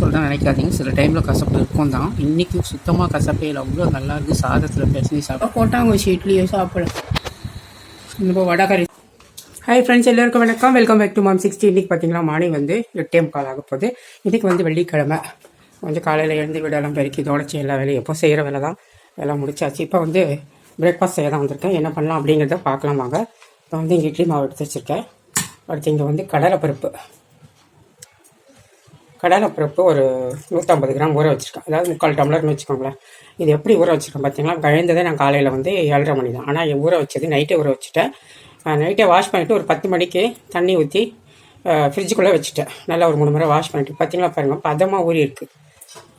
சொல்கிறேன் நினைக்காதீங்க. சில டைமில் கசப்பு இருக்கும் தான். இன்றைக்கி சுத்தமாக கசப்பே இல்லை. அவ்வளோ நல்லா இருக்குது சாதத்தில் சாப்பிட. போட்டாங்க வச்சு இட்லியோ சாப்பிட இப்போ வடகறி ஹாய் ஃப்ரெண்ட்ஸ் எல்லாருக்கும் வணக்கம். Welcome back to mom sixty இன்றைக்கி பார்த்தீங்கன்னா மார்னிங் வந்து எட்டே முக்கால் ஆக போகுது. இன்றைக்கி வந்து வெள்ளிக்கிழமை. கொஞ்சம் காலையில் எழுந்து வீடெல்லாம் பெருக்கி தொடச்சி எல்லா வேலையும் எப்போ செய்கிற வேலை தான். எல்லாம் முடிச்சாச்சு. இப்போ வந்து பிரேக்ஃபாஸ்ட் செய்ய தான் வந்திருக்கேன். என்ன பண்ணலாம் அப்படிங்கிறத பார்க்கலாம் வாங்க. இப்போ வந்து இங்கே இட்லி மாவு எடுத்து வச்சுருக்கேன். அடுத்து இங்கே வந்து கடலைப்பருப்பு கடலைப்பருப்பு ஒரு நூற்றம்பது கிராம் ஊற வச்சுருக்கேன் அதாவது முக்கால் டம்ளர்னு வச்சுக்கோங்களேன். இது எப்படி ஊற வச்சுருக்கேன் பார்த்தீங்களா கழிந்ததே நான் காலையில் வந்து ஏழரை மணி தான். ஆனால் ஊற வச்சது நைட்டே ஊற வச்சுட்டேன். நைட்டே வாஷ் பண்ணிவிட்டு ஒரு பத்து மணிக்கு தண்ணி ஊற்றி ஃப்ரிட்ஜுக்குள்ளே வச்சுட்டேன். நல்லா ஒரு மூணு முறை வாஷ் பண்ணிட்டு. பார்த்தீங்களா பாருங்கள் பதமாக ஊறி இருக்குது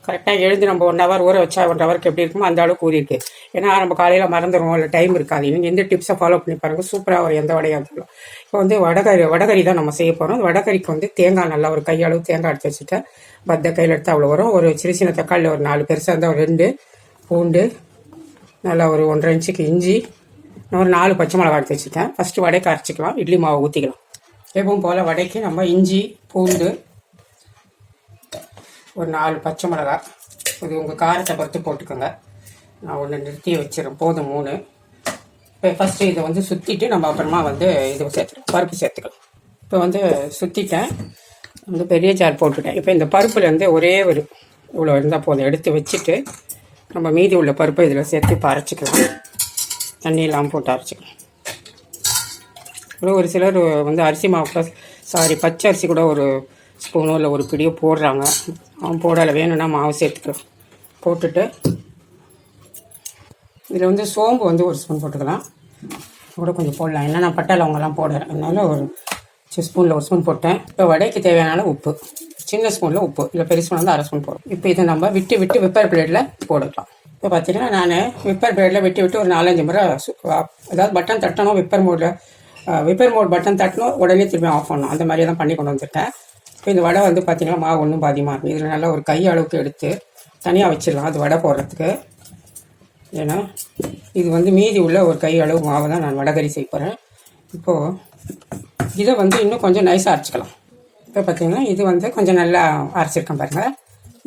கரெக்டாக எழுந்து நம்ம ஒன் ஹவர் ஊற வச்சா ஒன் ஹவருக்கு எப்படி இருக்குமோ அந்த அளவுக்கு ஊறிருக்கு ஏன்னா நம்ம காலையில் மறந்துடுவோம் இல்லை டைம் இருக்காது. நீங்கள் எந்த டிப்ஸை ஃபாலோ பண்ணி பாருங்கள் சூப்பராக ஒரு எந்த வடையாக இருந்தாலும். இப்போ வந்து வடகறி வடகறி தான் நம்ம செய்ய போகிறோம் வடகறிக்கு வந்து தேங்காய் நல்லா ஒரு கையளவு தேங்காய் எடுத்து வச்சுட்டேன். பத்த கையில் எடுத்து அவ்வளோ வரும். ஒரு சின்ன சின்ன தக்காளி ஒரு நாலு பெருசாக இருந்தால் ஒரு ரெண்டு பூண்டு நல்லா ஒரு ஒன்றரை இன்ச்சுக்கு இஞ்சி நான் ஒரு நாலு பச்சை மிளகா எடுத்து வச்சுட்டேன். ஃபஸ்ட்டு வடைக்கு அரைச்சிக்கலாம். இட்லி மாவு ஊற்றிக்கலாம் எப்பவும் போல் வடைக்கு நம்ம இஞ்சி பூண்டு ஒரு நாலு பச்சை மிளகா. இது உங்கள் காரத்தை பொறுத்து போட்டுக்கோங்க. நான் ஒன்று நிறுத்தி வச்சிடறேன். போதும் மூணு. இப்போ ஃபஸ்ட்டு இதை வந்து சுற்றிட்டு நம்ம அப்புறமா வந்து இது சேர்த்துக்கலாம் பருப்பு சேர்த்துக்கலாம். இப்போ வந்து சுற்றிட்டேன் வந்து பெரிய ஜார் போட்டுட்டேன். இப்போ இந்த பருப்புலேருந்து ஒரே ஒரு இவ்வளோ இருந்தால் போதும். எடுத்து வச்சுட்டு நம்ம மீதி உள்ள பருப்பை இதில் சேர்த்து இப்போ அரைச்சிக்கலாம். போட்டு அரைச்சிக்கலாம். அப்புறம் ஒரு சிலர் வந்து அரிசி மாவு சாரி பச்சை அரிசி கூட ஒரு ஸ்பூனோ இல்லை ஒரு பிடியோ போடுறாங்க. அவன் போடலை வேணும்னா மாவு சேர்த்துக்கலாம் போட்டுட்டு இதில் வந்து சோம்பு வந்து ஒரு ஸ்பூன் போட்டுக்கலாம். கூட கொஞ்சம் போடலாம். ஏன்னா நான் பட்டை லவங்கெல்லாம் போடுறேன் அதனால ஒரு ஸ்பூனில் ஒரு ஸ்பூன் போட்டேன். இப்போ வடைக்கு தேவையான உப்பு. சின்ன ஸ்பூனில் உப்பு. இல்லை பெரிய ஸ்பூன் வந்து அரை ஸ்பூன் போடும் இப்போ இதை நம்ம விட்டு விட்டு விப்பர் பிளேட்டில் போடலாம். இப்போ பார்த்தீங்கன்னா நான் விப்பர் பிளேட்டில் விட்டு விட்டு ஒரு நாலஞ்சு முறை சு- அதாவது பட்டன் தட்டணும் விப்பர் மோடில் விப்பர் மோட் பட்டன் தட்டணும் உடனே திரும்பி ஆஃப் பண்ணணும். அந்த மாதிரி தான் பண்ணி கொண்டு வந்துட்டேன். இப்போ இந்த வடை வந்து பார்த்தீங்கன்னா மாவு ஒன்றும் பாதியமாக இருக்கும். இதில் நல்லா ஒரு கை அளவுக்கு எடுத்து தனியாக வச்சிடலாம். அது வடை போடுறதுக்கு. ஏன்னா இது வந்து மீதி உள்ள ஒரு கை அளவு மாவு தான் நான் வடகறி செய்ய போகிறேன் இப்போது இதை வந்து இன்னும் கொஞ்சம் நைஸாக அரைச்சிக்கலாம். இப்போ பார்த்தீங்கன்னா இது வந்து கொஞ்சம் நல்லா அரைச்சிருக்கேன் பாருங்கள்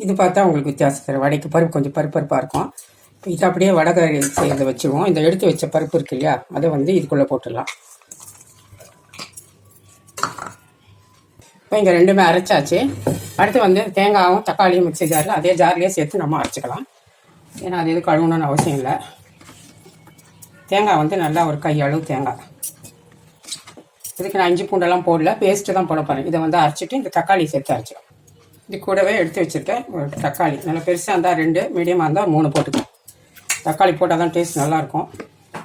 இது பார்த்தா உங்களுக்கு வித்தியாசம் தரும் வடைக்கு பருப்பு கொஞ்சம் பருப்பு பருப்பாக இருக்கும். இப்போ இது அப்படியே வடகறி செய்யறதை வச்சுருவோம். இந்த எடுத்து வச்ச பருப்பு இருக்கு இல்லையா? அதை வந்து இதுக்குள்ளே போட்டுடலாம். இப்போ இங்கே ரெண்டுமே அரைச்சாச்சு. அடுத்து வந்து தேங்காயும் தக்காளியும் மிக்ஸி ஜாரில் அதே ஜார்லேயே சேர்த்து நம்ம அரைச்சிக்கலாம். ஏன்னா அது எதுவும் கழுவணும்னு அவசியம் இல்லை. தேங்காய் வந்து நல்லா ஒரு கையளவு தேங்காய். இதுக்கு நான் இஞ்சி பூண்டெல்லாம் போடல பேஸ்ட்டு தான் போட போகிறேன் இதை வந்து அரைச்சிட்டு இந்த தக்காளி சேர்த்து அரைச்சிடும் இது கூடவே எடுத்து வச்சுருக்கேன் ஒரு தக்காளி. நல்லா பெருசாக இருந்தால் ரெண்டு மீடியமாக இருந்தால் மூணு போட்டுக்கலாம். தக்காளி போட்டால் தான் டேஸ்ட் நல்லாயிருக்கும்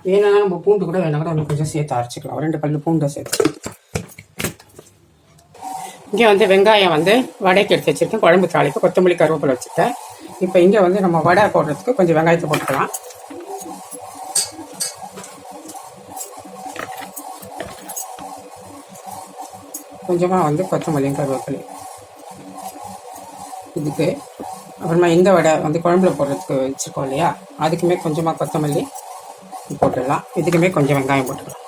வேணும்னா நம்ம பூண்டு கூட வேணா கூட கொஞ்சம் சேர்த்து அரைச்சிக்கலாம். ரெண்டு பல்லு பூண்டை சேர்த்து. இங்கே வந்து வெங்காயம் வந்து வடைக்கு எடுத்து வச்சுருக்கேன். குழம்பு தாளிப்பு கொத்தமல்லி கருவேப்பிலை வச்சுருக்கேன் இப்போ இங்கே வந்து நம்ம வடை போடுறதுக்கு கொஞ்சம் வெங்காயத்தை போட்டுக்கலாம். கொஞ்சமாக வந்து கொத்தமல்லியும் கருவேப்பிலை இதுக்கு அப்புறமா இந்த வடை வந்து குழம்புல போடுறதுக்கு வச்சுருக்கோம் இல்லையா? அதுக்குமே கொஞ்சமாக கொத்தமல்லி போட்டுடலாம். இதுக்குமே கொஞ்சம் வெங்காயம் போட்டுக்கலாம்.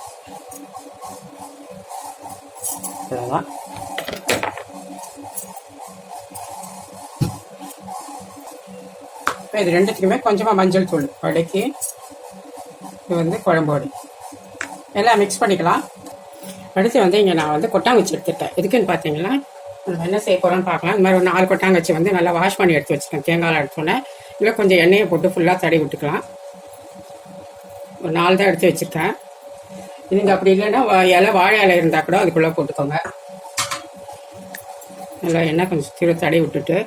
அவ்வளோதான் இப்போ இது ரெண்டுத்துக்குமே கொஞ்சமாக மஞ்சள் தூள் வடைக்கு இது வந்து குழம்பு எல்லாம் மிக்ஸ் பண்ணிக்கலாம். அடுத்து வந்து இங்கே நான் வந்து கொட்டாங்குச்சி எடுத்துட்டேன் எதுக்குன்னு பார்த்தீங்கன்னா நம்ம என்ன செய்ய போகிறோம்னு பார்க்கலாம் இந்த மாதிரி ஒரு நாலு கொட்டாங்குச்சி வந்து நல்லா வாஷ் பண்ணி எடுத்து வச்சுக்கேன் தேங்காய் எடுத்தோன்னே இல்லை கொஞ்சம் எண்ணெயை போட்டு ஃபுல்லாக தடவி விட்டுக்கலாம். ஒரு நாலு தான் எடுத்து வச்சுருக்கேன். நீங்கள் அப்படி இல்லைன்னா இலை வாழை இலை இருந்தால் கூட அதுக்குள்ளே போட்டுக்கோங்க. நல்லா எண்ணெய் கொஞ்சம் சுற்றி தடவி விட்டுட்டு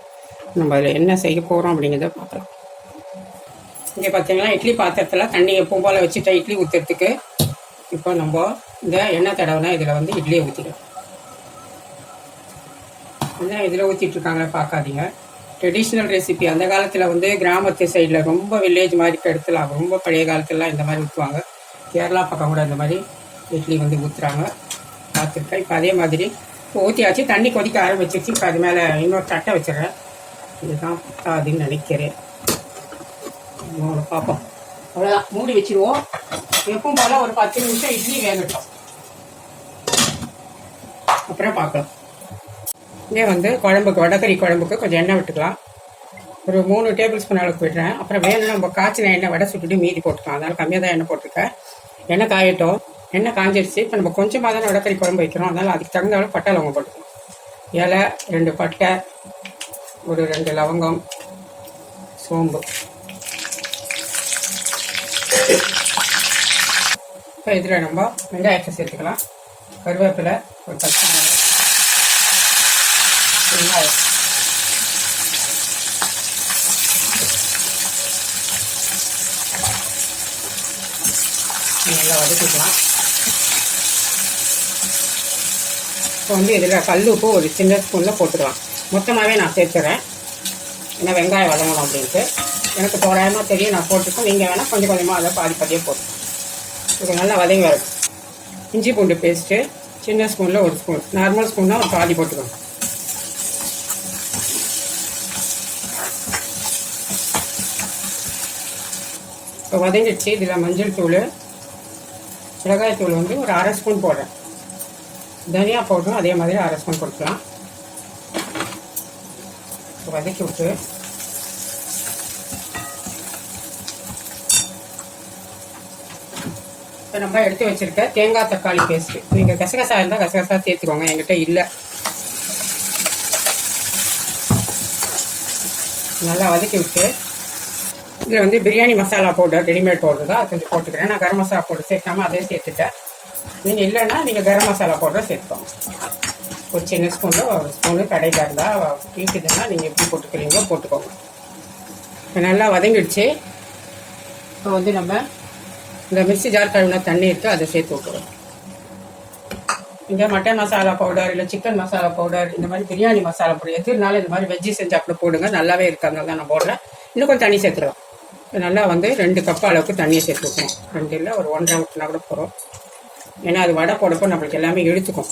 நம்ம அதில் என்ன செய்ய போகிறோம் அப்படிங்கிறத பார்க்கலாம். இங்கே பார்த்தீங்கன்னா இட்லி பாத்திரத்தில் தண்ணி எப்பவும் போல் வச்சுட்டா இட்லி ஊற்றுறதுக்கு இப்போ நம்ம இந்த எண்ணெய் தடவைனா இதில் வந்து இட்லியை ஊற்றிடும் என்ன இதில் ஊற்றிட்டுருக்காங்களே பார்க்காதீங்க. ட்ரெடிஷ்னல் ரெசிபி அந்த காலத்தில் வந்து கிராமத்து சைடில் ரொம்ப வில்லேஜ் மாதிரி இடத்துல ரொம்ப பழைய காலத்துலலாம் இந்த மாதிரி ஊற்றுவாங்க கேரளா பக்கம் கூட இந்த மாதிரி இட்லி வந்து ஊற்றுறாங்க பார்த்துருக்கேன். இப்போ அதே மாதிரி இப்போ ஊற்றியாச்சு தண்ணி கொதிக்க ஆரம்பிச்சிருச்சு. இப்போ அது மேலே இன்னொரு தட்டை வச்சிடுறேன். இதுதான் பத்தாதுன்னு நினைக்கிறேன். இன்னொரு பார்ப்போம். அவ்வளோதான் மூடி வச்சிருவோம். எப்பவும் போல ஒரு பத்து நிமிஷம் இட்லி வேகட்டும். அப்புறம் பார்க்கலாம். இங்கே வந்து குழம்புக்கு வடகறி குழம்புக்கு கொஞ்சம் எண்ணெய் விட்டுக்கலாம். ஒரு மூணு டேபிள் ஸ்பூன் அளவுக்கு விடுறேன். அப்புறம் வேணும் நம்ம காய்ச்சின எண்ணெய் வடை சுட்டுட்டு மீதி போட்டுக்கலாம். அதனால் கம்மியாக தான் எண்ணெய் போட்டிருக்கேன். எண்ணெய் காயட்டும். எண்ணெய் காஞ்சிடுச்சு இப்போ நம்ம கொஞ்சமாக தானே வடகறி குழம்பு வைக்கிறோம். அதனால் அதுக்கு தகுந்த அளவு பட்டை லவங்கம் போட்டுக்கலாம். இலை ரெண்டு பட்டை ஒரு ரெண்டு லவங்கம் சோம்பு. இப்போ இதில் நம்ம வெங்காயத்தை சேர்த்துக்கலாம். கருவேப்பிலை ஒரு பச்சை மிளகாய். வெங்காயம். நல்லா வதக்கிக்கலாம். இப்போ வந்து இதில் கல் உப்பு ஒரு சின்ன ஸ்பூனில் போட்டுக்கலாம். மொத்தமாகவே நான் சேர்த்துறேன். ஏன்னா வெங்காயம் வதங்கணும் அப்படின்ட்டு. எனக்கு தோராயமாக தெரியும் நான் போட்டுக்கோம் நீங்கள் வேணால் கொஞ்சம் கொஞ்சமாக அதை பாதி பாதியாக போட்டு. இது நல்லா வதங்கி வரும் இஞ்சி பூண்டு பேஸ்ட்டு சின்ன ஸ்பூனில் ஒரு ஸ்பூன் நார்மல் ஸ்பூன்னா ஒரு பாதி போட்டுக்கோங்க இப்போ வதங்கிடுச்சு. இதில் மஞ்சள் தூள் மிளகாய் தூள் வந்து ஒரு அரை ஸ்பூன் போடுறேன். தனியா பவுடரும் அதே மாதிரி அரை ஸ்பூன் கொடுக்கலாம் வதக்கி விட்டு இப்போ நம்ம எடுத்து வச்சுருக்க தேங்காய் தக்காளி பேஸ்ட்டு நீங்கள் கசகசா இருந்தால் கசகசா சேர்த்துக்கோங்க. என்கிட்ட இல்லை. நல்லா வதக்கி விட்டு இதில் வந்து biryani masala powder readymade powder தான் அது கொஞ்சம் போட்டுக்கிறேன். நான் கரம் மசாலா பவுடர் சேர்க்காம அதே சேர்த்துட்டேன். நீங்கள் இல்லைன்னா நீங்கள் கரம் மசாலா பவுடர் சேர்த்துக்கோங்க. ஒரு சின்ன ஸ்பூனில் ஒரு ஸ்பூனு கடையில் இருந்தால் வீட்டுதுன்னா நீங்கள் எப்படி போட்டுக்கிறீங்களோ போட்டுக்கோங்க. இப்போ நல்லா வதங்கிடுச்சு. இப்போ வந்து நம்ம இந்த மிக்ஸி ஜார் கழுவின தண்ணி இருக்குது அதை சேர்த்து விட்டுருவோம் இங்கே மட்டன் மசாலா பவுடர் இல்லை சிக்கன் மசாலா பவுடர் இந்த மாதிரி பிரியாணி மசாலா பவுடர் எது இருந்தாலும் இந்த மாதிரி வெஜ்ஜி செஞ்சு அப்படி போடுங்க. நல்லாவே இருக்காங்க தான் நான் போடுறேன் இன்னும் கொஞ்சம் தண்ணி சேர்த்துருவோம் நல்லா வந்து ரெண்டு கப் அளவுக்கு தண்ணியை சேர்த்து வைக்கணும் ரெண்டு இல்லை ஒரு ஒன்றரை ஊற்றினா கூட போகிறோம் ஏன்னா அது வடை போடப்போ நம்மளுக்கு எல்லாமே இழுத்துக்கும்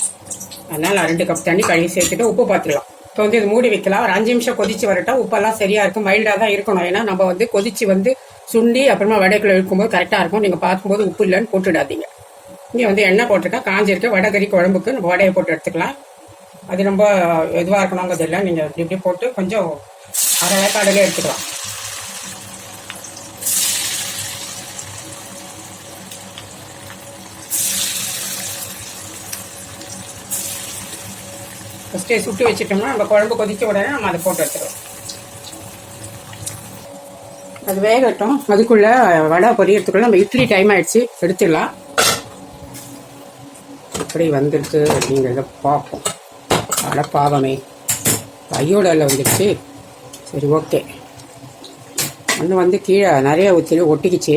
அதனால் ரெண்டு கப் தண்ணி கழுவி சேர்த்துட்டு உப்பு பார்த்துக்கலாம் இப்போ வந்து இது மூடி வைக்கலாம். ஒரு அஞ்சு நிமிஷம் கொதிச்சு வரட்டும் உப்பெல்லாம் சரியா இருக்கும். மைல்டாக தான் இருக்கணும். ஏன்னா நம்ம வந்து கொதிச்சு வந்து சுண்டி அப்புறமா வடைக்குள்ள இழுக்கும்போது கரெக்டாக இருக்கும். நீங்கள் பார்க்கும்போது உப்பு இல்லைன்னு போட்டுடாதீங்க. இங்கே வந்து எண்ணெய் போட்டிருக்கா. காஞ்சிருக்கு. வடகறி குழம்புக்கு நம்ம வடையை போட்டு எடுத்துக்கலாம். அது ரொம்ப இதுவாக இருக்கணுங்கிறது இல்லை நீங்கள் இப்படி இப்படி போட்டு கொஞ்சம் அரை வேக்காடுலேயே எடுத்துக்கலாம். ஃபஸ்ட்டே சுட்டு வச்சுட்டோம்னா நம்ம குழம்பு கொதிக்க உடனே நம்ம அதை போட்டு எடுத்துருவோம். அது வேகட்டும். அதுக்குள்ளே வடை பொரியறதுக்குள்ள நம்ம இட்லி டைம் ஆயிடுச்சு. எடுத்துடலாம். எப்படி வந்துருக்கு அப்படிங்கிறத பார்ப்போம். வடை பாவமே கையோட வந்துடுச்சு. சரி ஓகே ஒன்று வந்து கீழே நிறைய ஊற்றி ஒட்டிக்கிச்சு.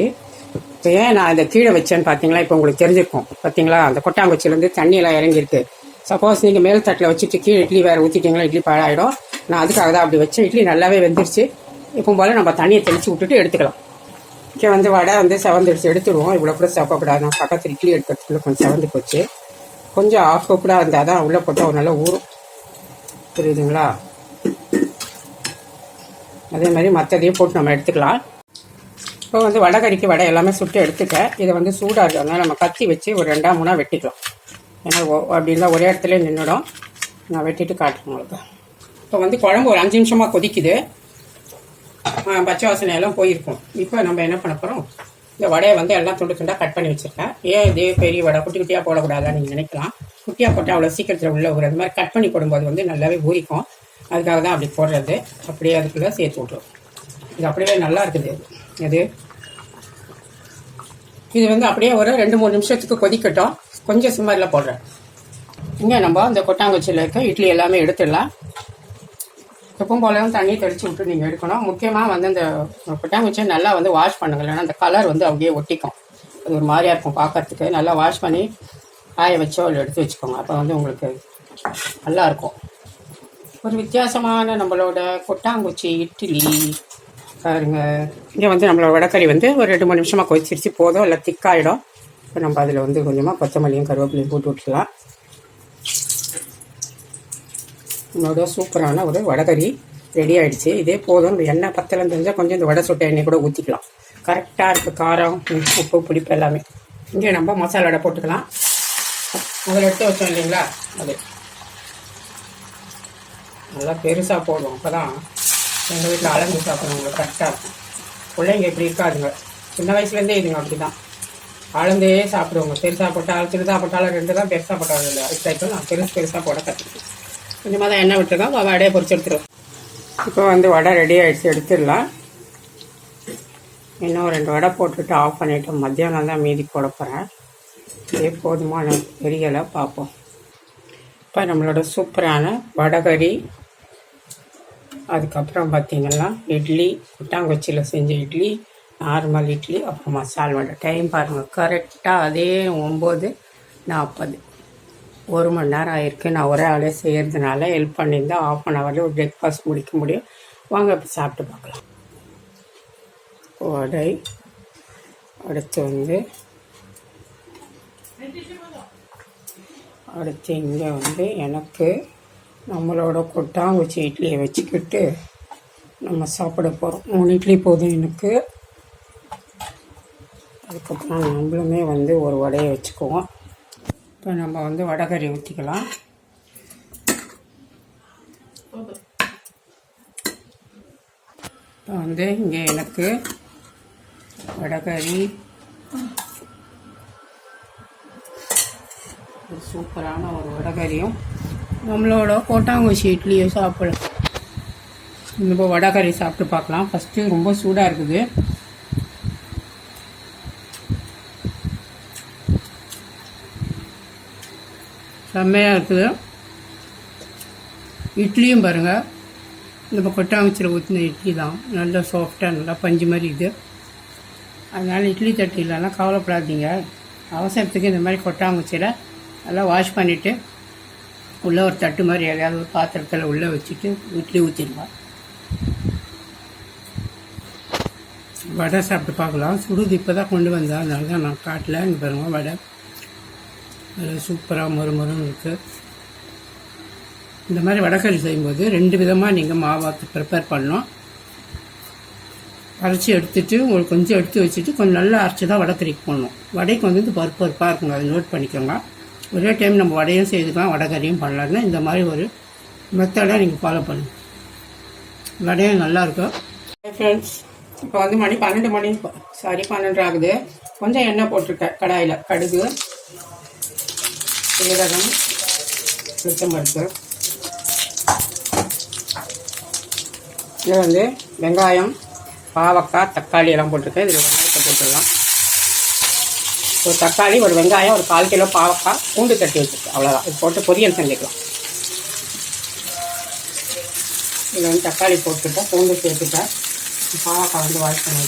இப்போ ஏன் நான் அதை கீழே வச்சேன்னு பார்த்தீங்களா? இப்போ உங்களுக்கு தெரிஞ்சிருக்கும். பார்த்தீங்களா? அந்த கொட்டாங்குச்சிலேருந்து தண்ணியெல்லாம் இறங்கியிருக்கு. சப்போஸ் நீங்கள் மேல் தட்டில் வச்சுட்டு கீழே இட்லி வேறு ஊற்றிட்டீங்களா இட்லி பாழாயிடும். நான் அதுக்காக தான் அப்படி வச்சேன். இட்லி நல்லாவே வெந்துருச்சு. இப்போ போல் நம்ம தண்ணியை தெளித்து விட்டுட்டு எடுத்துக்கலாம். இங்கே வந்து வடை வந்து செவந்துடுச்சு. எடுத்துடுவோம். இவ்வளோ கூட செவப்பக்கூடாது நான் பக்கத்தில் இட்லி எடுக்கிறதுக்குள்ள கொஞ்சம் செவந்து போச்சு. கொஞ்சம் ஆஃப் கூட இருந்தால் தான் உள்ளே போட்டால் ஒரு நல்லா ஊறும். புரியுதுங்களா? அதே மாதிரி மற்றதையும் போட்டு நம்ம எடுத்துக்கலாம். இப்போ வந்து வடகறிக்கு வடை எல்லாமே சுட்டு எடுத்துக்க இதை வந்து சூடாக இருக்கிறதுனால நம்ம கத்தி வச்சு ஒரு ரெண்டாம் மூணாக வெட்டிக்கலாம். ஏன்னா அப்படி இருந்தால் ஒரே இடத்துல நின்றுடும் நான் வெட்டிட்டு காட்டுறேன் உங்களுக்கு. இப்போ வந்து குழம்பு ஒரு அஞ்சு நிமிஷமாக கொதிக்குது. பச்சை வாசனை எல்லாம் போயிருக்கும். இப்போ நம்ம என்ன பண்ண போகிறோம் இந்த வடையை வந்து எல்லாம் துண்டு துண்டாக கட் பண்ணி வச்சுருக்கேன். ஏன் இதே பெரிய வடை? குட்டி குட்டியாக போடக்கூடாதான்னு நீங்கள் நினைக்கலாம். குட்டியாக போட்டால் அவ்வளோ சீக்கிரத்தில் உள்ள ஒரு அது மாதிரி கட் பண்ணி போடும்போது வந்து நல்லாவே ஊறிக்கும். அதுக்காக தான் அப்படி போடுறது. அப்படியே அதுக்குள்ளே சேர்த்து விட்ருவோம் இது அப்படியே நல்லா இருக்குது. இது இது வந்து அப்படியே ஒரு ரெண்டு மூணு நிமிஷத்துக்கு கொதிக்கட்டும். கொஞ்சம் சிம்மரில் போடுறேன். இங்கே நம்ம அந்த கொட்டாங்குச்சியில் இருக்க இட்லி எல்லாமே எடுத்துடலாம். எப்பவும் போலவும் தண்ணி தெளித்து விட்டு நீங்கள் எடுக்கணும். முக்கியமாக வந்து இந்த கொட்டாங்குச்சியை நல்லா வந்து வாஷ் பண்ணுங்கள். இல்லைன்னா அந்த கலர் வந்து அப்படியே ஒட்டிக்கும். அது ஒரு மாதிரியாக இருக்கும் பார்க்கறதுக்கு. நல்லா வாஷ் பண்ணி காய வச்சோ இல்லை எடுத்து வச்சுக்கோங்க. அப்போ வந்து உங்களுக்கு நல்லாயிருக்கும் ஒரு வித்தியாசமான நம்மளோட கொட்டாங்குச்சி இட்லி. பாருங்க. இங்கே வந்து நம்மளோட வடக்கறி வந்து ஒரு ரெண்டு மூணு நிமிஷமாக கொதிச்சிருச்சு. போதும் இல்லை திக்காயிடும் இப்போ நம்ம அதில் வந்து கொஞ்சமாக கொத்தமல்லியும் கருவேப்பிலையும் போட்டு விட்டுலாம் என்னோட சூப்பரான ஒரு வடகறி ரெடி ஆகிடுச்சு இதே போதும். இந்த எண்ணெய் பத்தலம் தெரிஞ்சால் கொஞ்சம் இந்த வடை சுட்ட எண்ணெய் கூட ஊற்றிக்கலாம் கரெக்டாக இருக்குது காரம் உப்பு புளிப்பு எல்லாமே. இங்கே நம்ம மசாலா வடை போட்டுக்கலாம். அதில் எடுத்து வச்சோம் இல்லைங்களா? அது. நல்லா பெருசாக போடுவோம் அப்போ தான் எங்கள் வீட்டில் அளந்து சாப்பிட்றவங்களுக்கு கரெக்டாக இருக்கும். பிள்ளைங்க இப்படி இருக்காதுங்க. சின்ன வயசுலேருந்தே இதுங்க அப்படி தான் அளந்தே சாப்பிடுவோங்க. பெருசாக போட்டாலும் சிறுதாக போட்டாலும் ரெண்டு தான் பெருசாக போட்டாலும் இல்லை அதுக்கு நான் பெருசு பெருசாக போட கற்றுக்கிட்டேன் கொஞ்சமாக தான் எண்ணெய் விட்டு தான் வடையை பொறிச்சு எடுத்துருவோம். இப்போ வந்து வடை ரெடி ஆகிடுச்சு எடுத்துடலாம். இன்னும் ரெண்டு வடை போட்டுட்டு ஆஃப் பண்ணிவிட்டு மத்தியானம் தான் மீதி போட போகிறேன் இதே போதுமா? எனக்கு தெரியலை. பார்ப்போம். இப்போ நம்மளோட சூப்பரான வடகறி அதுக்கப்புறம் பார்த்திங்கன்னா இட்லி குட்டாங்குச்சியில் செஞ்ச இட்லி. நார்மல் இட்லி அப்புறம் மசால் வடை டைம் பாருங்கள் கரெக்டாக அதே ஒம்பது நாற்பது ஒரு மணி நேரம் ஆயிருக்கு. நான் ஒரே ஆளே செய்கிறதுனால ஹெல்ப் பண்ணியிருந்தேன் ஆஃப் அன் ஹவரில் ஒரு பிரேக்ஃபாஸ்ட் முடிக்க முடியும். வாங்க இப்போ சாப்பிட்டு பார்க்கலாம். வடை. அடுத்து வந்து அடுத்து இங்கே வந்து எனக்கு நம்மளோட கொட்டாங்குச்சி இட்லியை வச்சுக்கிட்டு நம்ம சாப்பிட போகிறோம் மூணு இட்லி போதும் எனக்கு. அதுக்கப்புறம் நம்மளுமே வந்து ஒரு வடையை வச்சுக்குவோம். இப்போ நம்ம வந்து வடகறி ஊற்றிக்கலாம் இப்போ வந்து இங்கே எனக்கு வடகறி ஒரு சூப்பரான ஒரு வடகறியும். நம்மளோட கோட்டாங்குச்சி இட்லியும் சாப்பிடலாம். இப்போ வடகறி சாப்பிட்டு பார்க்கலாம். ஃபஸ்ட்டு ரொம்ப சூடாக இருக்குது. செம்மையாக இருக்குது. இட்லியும் பாருங்கள் நம்ம கொட்டாங்குச்சியில் ஊற்றின இட்லி தான். நல்லா சாஃப்டாக நல்லா பஞ்சு மாதிரி இது. அதனால் இட்லி தட்டு இல்லைன்னா கவலைப்படாதீங்க. அவசரத்துக்கு இந்த மாதிரி கொட்டாங்குச்சியில் நல்லா வாஷ் பண்ணிவிட்டு உள்ளே ஒரு தட்டு மாதிரி ஏதாவது ஒரு பாத்திரத்தில் உள்ளே வச்சுட்டு இட்லி ஊற்றிடுவோம் வடை சாப்பிட்டு பார்க்கலாம். சுடுது இப்போ தான் கொண்டு வந்தேன். அதனால தான் நான் காட்டில். இங்கே பாருங்கள் வடை. சூப்பராக மொறு மொறுன்னு இருக்குது இந்த மாதிரி வடக்கறி செய்யும்போது ரெண்டு விதமாக நீங்கள் மாவாத்து ப்ரிப்பேர் பண்ணணும். அரைச்சி எடுத்துட்டு உங்களுக்கு கொஞ்சம் எடுத்து வச்சுட்டு கொஞ்சம் நல்லா அரைச்சி தான் வடக்கறிக்கு போடணும். வடைக்கு வந்து இந்த பருப்பு பருப்பாக இருக்குங்க அதை நோட் பண்ணிக்கோங்க. ஒரே டைம் நம்ம வடையும் செய்துக்கலாம் வடகறியும் பண்ணலாம்னா. இந்த மாதிரி ஒரு மெத்தடாக நீங்கள் ஃபாலோ பண்ணுங்கள் வடையும் நல்லாயிருக்கும் ஃப்ரெண்ட்ஸ் இப்போ வந்து மணி பன்னெண்டு மணி சாரி பன்னெண்டு ஆகுது. கொஞ்சம் எண்ணெய் போட்டிருக்கேன் கடாயில். கடுகு சீரகம் பருப்பு இதில் வந்து வெங்காயம் பாவக்காய் தக்காளி எல்லாம் போட்டிருக்கேன். இதில் வெங்காயத்தை போட்டுடலாம் ஒரு தக்காளி ஒரு வெங்காயம் ஒரு கால் கிலோ பாவக்காய் பூண்டு தட்டி வச்சுருக்கேன். அவ்வளோதான் இது போட்டு பொரியல் செஞ்சுக்கலாம். இதில் வந்து தக்காளி போட்டுட்டேன். பூண்டு சேர்த்துட்டேன். பாவக்காய் வந்து வாஷ் பண்ணி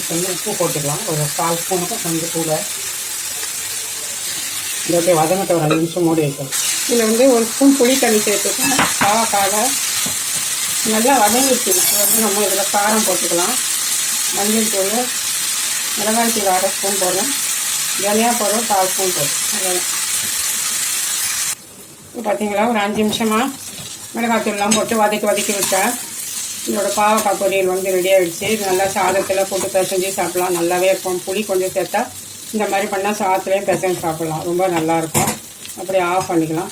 சேர்த்து வந்து உப்பு போட்டுக்கலாம். ஒரு கால் ஸ்பூனுக்கும் கொஞ்சம் கூட இந்த அப்படியே வதங்கத்தை ஒரு அஞ்சு நிமிஷம் மூடி வைக்கணும். இதில் வந்து ஒரு ஸ்பூன் புளி தண்ணி சேர்த்துக்கலாம் பாவக்காக நல்லா வதங்கிடுச்சு. இப்போ வந்து நம்ம இதில் காரம் போட்டுக்கலாம். மஞ்சள் தூள் மிளகாய் தூள் அரை ஸ்பூன் போடுறோம் தனியாக போடுறோம் கால் ஸ்பூன் போடுறோம் இப்போ பார்த்தீங்களா? ஒரு அஞ்சு நிமிஷமாக மிளகாய் தூள்லாம் போட்டு வதக்கி வதக்கி விட்டேன். என்னோடய பாவக்காய் பொரியல் வந்து ரெடி ஆகிடுச்சு இது நல்லா சாதத்தில் போட்டு பிசைஞ்சு சாப்பிடலாம். நல்லாவே இருக்கும். புளி கொஞ்சம் சேர்த்தா இந்த மாதிரி பண்ணால் சாதத்துலேயும் பிசைஞ்சு சாப்பிடலாம். ரொம்ப நல்லாயிருக்கும் அப்படியே ஆஃப் பண்ணிக்கலாம்.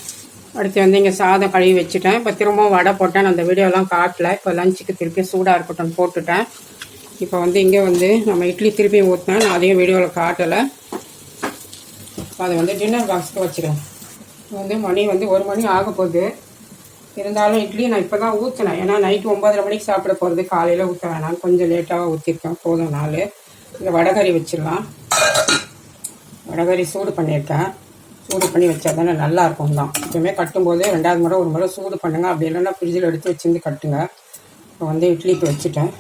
அடுத்து வந்து இங்கே சாதம் கழுவி வச்சுட்டேன். இப்போ திரும்பவும் வடை போட்டேன். நான் அந்த வீடியோலாம் காட்டல. இப்போ லஞ்சுக்கு திருப்பி சூடாக இருக்கட்டும் போட்டுட்டேன். இப்போ வந்து இங்கே வந்து நம்ம இட்லி திருப்பி ஊற்றினேன் நான் அதையும் வீடியோவில் காட்டலை. அதை வந்து டின்னர் பாக்ஸுக்கு வச்சுருவேன் வந்து மணி வந்து ஒரு மணி ஆக போகுது இருந்தாலும் இட்லி நான் இப்போ தான் ஊற்றினேன் ஏன்னா நைட்டு ஒம்பதரை மணிக்கு சாப்பிட போகிறது காலையில் ஊற்ற வேணாம். கொஞ்சம் லேட்டாக ஊற்றிருக்கேன் போதும் நாள். இதில் வடகறி வச்சிடலாம். வடகறி சூடு பண்ணியிருக்கேன். சூடு பண்ணி வச்சா தானே நல்லாயிருக்கும் தான். எப்பவுமே கட்டும்போது ரெண்டாவது முறை ஒரு முறை சூடு பண்ணுங்க. அப்படி இல்லைன்னா ஃப்ரிட்ஜில் எடுத்து வச்சுருந்து கட்டுங்க. இப்போ வந்து இட்லிக்கு வச்சுட்டேன்.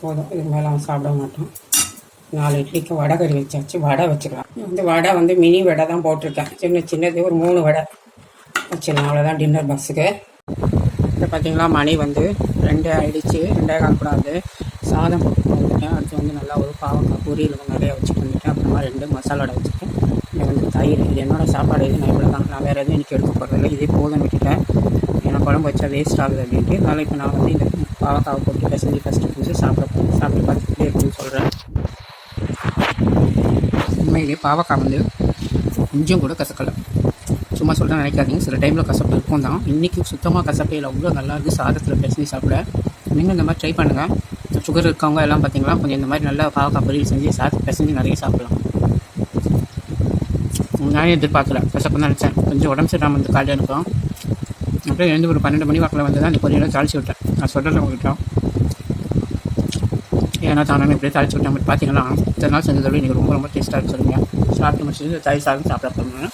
போதும். இதுக்கு மேலே அவன் சாப்பிட மாட்டான். நாலு இட்லிக்கு வடகறி வச்சாச்சு. வடை வச்சுக்கலாம். வந்து வடை வந்து மினி வடை தான் போட்டிருக்கேன். சின்ன சின்னது ஒரு மூணு வடை. வச்சிடலாம் அவ்வளோதான் டின்னர் பாக்ஸுக்கு இப்போ பார்த்தீங்களா மணி வந்து ரெண்டு ஆயிடுச்சு ரெண்டே கால் கூடாது. சாதம் வந்துட்டேன். அடுத்து வந்து நல்லா ஒரு பாவக்காய் பொரியல் நிறைய வச்சுட்டு பண்ணிட்டேன். அப்புறமா ரெண்டு மசாலாடை வச்சுட்டேன். இங்கே வந்து தயிர் இது என்னோட சாப்பாடு இது நான் இவ்வளோ தான் நான் வேறு எதுவும் எனக்கு எடுக்க போகிறதில்ல இதே போதும் விட்டுட்டேன். ஏன்னா குழம்பு வச்சா வேஸ்ட் ஆகுது அப்படின்ட்டு. அதனால் இப்போ நான் வந்து இந்த பாவக்காவை போட்டு பிசைஞ்சு ஃபஸ்ட்டு பிடிச்சி சாப்பிட சாப்பிட்டு பார்த்துட்டு இருக்குன்னு சொல்கிறேன் உண்மையிலே பாவக்காய் வந்து கொஞ்சம் கூட கசக்கலை. சும்மா சொல்ல நினைக்காதீங்க. சில டைமில் கசப்பு இருக்கும் தான். இன்றைக்கி சுத்தமாக கசப்பே இல்லை. அவ்வளோ நல்லாயிருக்கு சாதத்தில் பிரச்சனை சாப்பிட. நீங்கள் இந்த மாதிரி ட்ரை பண்ணுங்கள் சுகர் இருக்கவங்க எல்லாம் பார்த்தீங்கன்னா கொஞ்சம் இந்த மாதிரி நல்லா பாவக்காய் பொரியல் செஞ்சு சாதத்தை பிசைஞ்சு நிறைய சாப்பிடலாம். நானே எதிர்பார்க்கல. கசப்பு நினச்சேன். கொஞ்சம் உடம்பு சரியில்லாமல் வந்து காலையில் இருக்கும். அப்புறம் எழுந்து ஒரு பன்னெண்டு மணி வாக்கில் வந்து தான் அந்த பொரியலை தாளிச்சு விட்டேன். நான் சொல்கிறேன் உங்கள்கிட்ட ஏன்னா தானே இப்படியே தாளிச்சு விட்டேன். பட் பார்த்தீங்கன்னா இத்தனை நாள் செஞ்சதோட எனக்கு ரொம்ப ரொம்ப டேஸ்ட்டாக இருக்கு சொல்லுங்கள் சாப்பிட்டு முடிச்சு தயிர் சாதம் சாப்பிட போகிறேன்